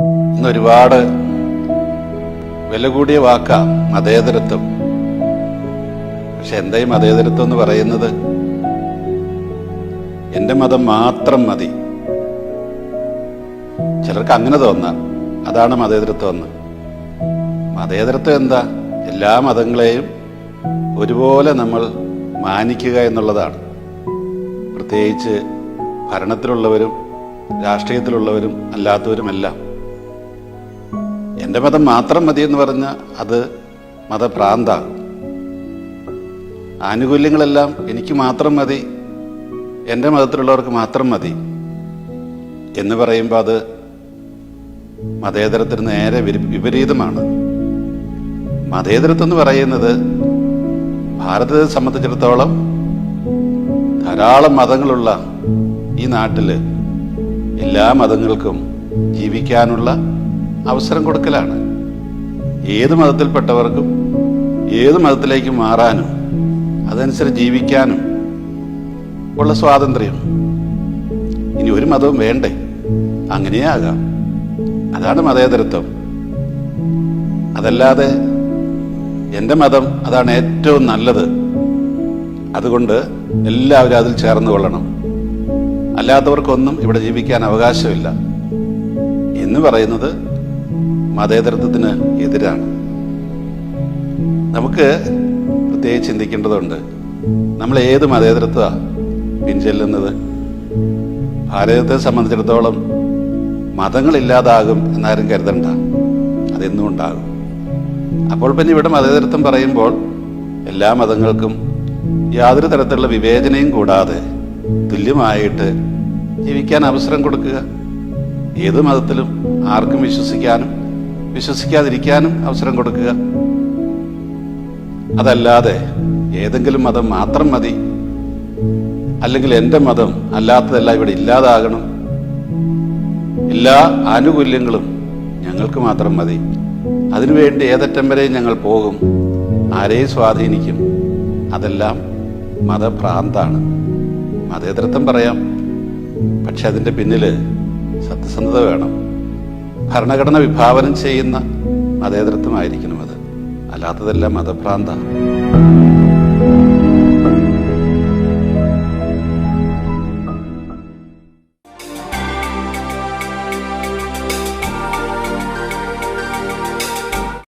ഇന്ന് ഒരുപാട് വില കൂടിയ വാക്കാ മതേതരത്വം. പക്ഷെ എന്തായി മതേതരത്വം എന്ന് പറയുന്നത്? എന്റെ മതം മാത്രം മതി. ചിലർക്ക് അങ്ങനെ തോന്നാം. അതാണ് മതേതരത്വം എന്ന്. മതേതരത്വം എന്താ? എല്ലാ മതങ്ങളെയും ഒരുപോലെ നമ്മൾ മാനിക്കുക എന്നുള്ളതാണ്. പ്രത്യേകിച്ച് ഭരണത്തിലുള്ളവരും രാഷ്ട്രീയത്തിലുള്ളവരും അല്ലാത്തവരുമെല്ലാം. എന്റെ മതം മാത്രം മതി എന്ന് പറഞ്ഞാൽ അത് മതഭ്രാന്താകും. ആനുകൂല്യങ്ങളെല്ലാം എനിക്ക് മാത്രം മതി എന്റെ മതത്തിലുള്ളവർക്ക് മാത്രം മതി എന്ന് പറയുമ്പോൾ അത് മതേതരത്തിന് നേരെ വിപരീതമാണ്. മതേതരത്വം എന്ന് പറയുന്നത് ഭാരതത്തെ സംബന്ധിച്ചിടത്തോളം ധാരാളം മതങ്ങളുള്ള ഈ നാട്ടിൽ എല്ലാ മതങ്ങൾക്കും ജീവിക്കാനുള്ള അവസരം കൊടുക്കലാണ്. ഏത് മതത്തിൽപ്പെട്ടവർക്കും ഏത് മതത്തിലേക്ക് മാറാനും അതനുസരിച്ച് ജീവിക്കാനും ഉള്ള സ്വാതന്ത്ര്യം. ഇനി ഒരു മതവും വേണ്ടേ? അങ്ങനെയേ ആകാം അതാണ് മതേതരത്വം. അതല്ലാതെ എന്റെ മതം അതാണ് ഏറ്റവും നല്ലത്. അതുകൊണ്ട് എല്ലാവരും അതിൽ ചേർന്ന് കൊള്ളണം. അല്ലാത്തവർക്കൊന്നും ഇവിടെ ജീവിക്കാൻ അവകാശമില്ല. എന്ന് പറയുന്നത് മതേതരത്വത്തിന് എതിരാണ്. നമുക്ക് പ്രത്യേകിച്ച് ചിന്തിക്കേണ്ടതുണ്ട് നമ്മൾ ഏത് മതേതരത്വ പിൻചെല്ലുന്നത്? ഭാരതത്തെ സംബന്ധിച്ചിടത്തോളം മതങ്ങളില്ലാതാകും എന്നാരും കരുതണ്ട അതെന്നും ഉണ്ടാകും അപ്പോൾ പിന്നെ ഇവിടെ മതേതരത്വം പറയുമ്പോൾ എല്ലാ മതങ്ങൾക്കും യാതൊരു തരത്തിലുള്ള വിവേചനയും കൂടാതെ തുല്യമായിട്ട് ജീവിക്കാൻ അവസരം കൊടുക്കുക. ഏത് മതത്തിലും ആർക്കും വിശ്വസിക്കാനും വിശ്വസിക്കാതിരിക്കാനും അവസരം കൊടുക്കുക. അതല്ലാതെ ഏതെങ്കിലും മതം മാത്രം മതി. അല്ലെങ്കിൽ എന്റെ മതം അല്ലാത്തതെല്ലാം ഇവിടെ ഇല്ലാതാകണം. എല്ലാ ആനുകൂല്യങ്ങളും ഞങ്ങൾക്ക് മാത്രം മതി. അതിനുവേണ്ടി ഏതറ്റം വരെയും ഞങ്ങൾ പോകും. ആരെയും സ്വാധീനിക്കും. അതെല്ലാം മതഭ്രാന്താണ്. മതേതരത്വം പറയാം. പക്ഷെ അതിന്റെ പിന്നിൽ സത്യസന്ധത വേണം. ഭരണഘടന വിഭാവനം ചെയ്യുന്ന മതേതരത്വമായിരിക്കണം അത്. അല്ലാത്തതെല്ലാം മതഭ്രാന്താണ്.